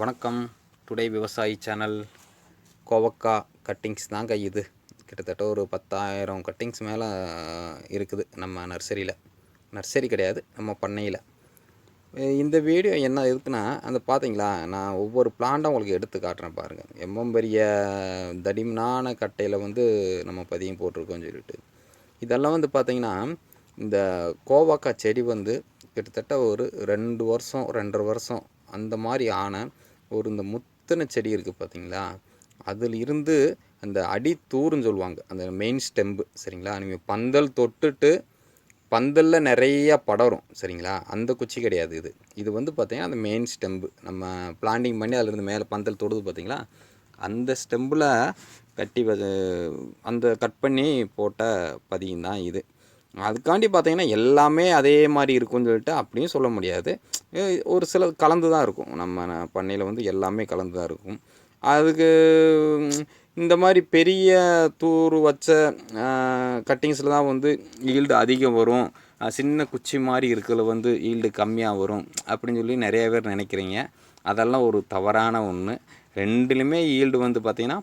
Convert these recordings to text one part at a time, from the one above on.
வணக்கம். டுடே விவசாயி சேனல் கோவக்கா கட்டிங்ஸ் தாங்க இது. கிட்டத்தட்ட ஒரு பத்தாயிரம் கட்டிங்ஸ் மேலே இருக்குது நம்ம நர்சரியில். நர்சரி கிடையாது நம்ம பண்ணையில். இந்த வீடியோ என்ன இருக்குன்னா அந்த பார்த்தீங்களா நான் ஒவ்வொரு பிளான்ட்டும் உங்களுக்கு எடுத்து காட்டுறேன் பாருங்கள் எம்ம பெரிய தடிமனான கட்டையில் வந்து நம்ம பதியம் போட்டிருக்கோம்னு சொல்லிட்டு. இதெல்லாம் வந்து பார்த்தீங்கன்னா இந்த கோவாக்கா செடி வந்து கிட்டத்தட்ட ஒரு ரெண்டு வருஷம் ரெண்டரை வருஷம் அந்த மாதிரி ஆன ஒரு இந்த முத்தனை செடி இருக்குது பார்த்தீங்களா அதில் இருந்து அந்த அடி சொல்லுவாங்க. அந்த மெயின் ஸ்டெம்பு சரிங்களா? நீங்கள் பந்தல் தொட்டுட்டு பந்தலில் நிறையா படரும் சரிங்களா? அந்த குச்சி கிடையாது இது. இது வந்து பார்த்திங்கன்னா அந்த மெயின் ஸ்டெம்பு நம்ம பிளான்டிங் பண்ணி அதிலிருந்து மேலே பந்தல் தொடுது பார்த்திங்களா அந்த ஸ்டெம்பில் கட்டி வ- அந்த கட் பண்ணி போட்ட பதியம் தான் இது. அதுக்காண்டி பார்த்தீங்கன்னா எல்லாமே அதே மாதிரி இருக்கும்னு சொல்லிட்டு அப்படியும் சொல்ல முடியாது. ஒரு சில கலந்து தான் இருக்கும். நம்ம பண்ணையில் வந்து எல்லாமே கலந்து தான் இருக்கும். அதுக்கு இந்த மாதிரி பெரிய தூர் வச்ச கட்டிங்ஸில் தான் வந்து ஈல்டு அதிகம் வரும். சின்ன குச்சி மாதிரி இருக்கிறதுல வந்து ஈல்டு கம்மியாக வரும் அப்படின்னு சொல்லி நிறைய பேர் நினைக்கிறீங்க. அதெல்லாம் ஒரு தவறான ஒன்று ரெண்டுலேயுமே ஈல்டு வந்து பார்த்திங்கன்னா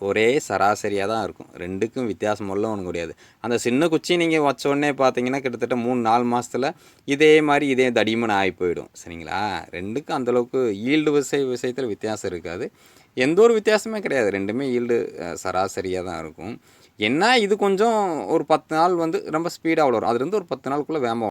ஒரே சராசரியாக தான் இருக்கும். ரெண்டுக்கும் வித்தியாசம் எல்லாம் ஒன்றும் கிடையாது. அந்த சின்ன குச்சி நீங்கள் வச்ச உடனே பார்த்தீங்கன்னா கிட்டத்தட்ட மூணு நாலு மாதத்தில் இதே மாதிரி இதே தடிமன் ஆகி போயிடும். சரிங்களா? ரெண்டுக்கும் அந்தளவுக்கு ஈல்டு விசை விஷயத்தில் வித்தியாசம் இருக்காது. எந்த ஒரு வித்தியாசமே கிடையாது. ரெண்டுமே ஈல்டு சராசரியாக தான் இருக்கும். என்ன? இது கொஞ்சம் ஒரு பத்து நாள் வந்து ரொம்ப ஸ்பீடாக வளரும். அதுலேருந்து ஒரு பத்து நாளுக்குள்ளே வேம்பம்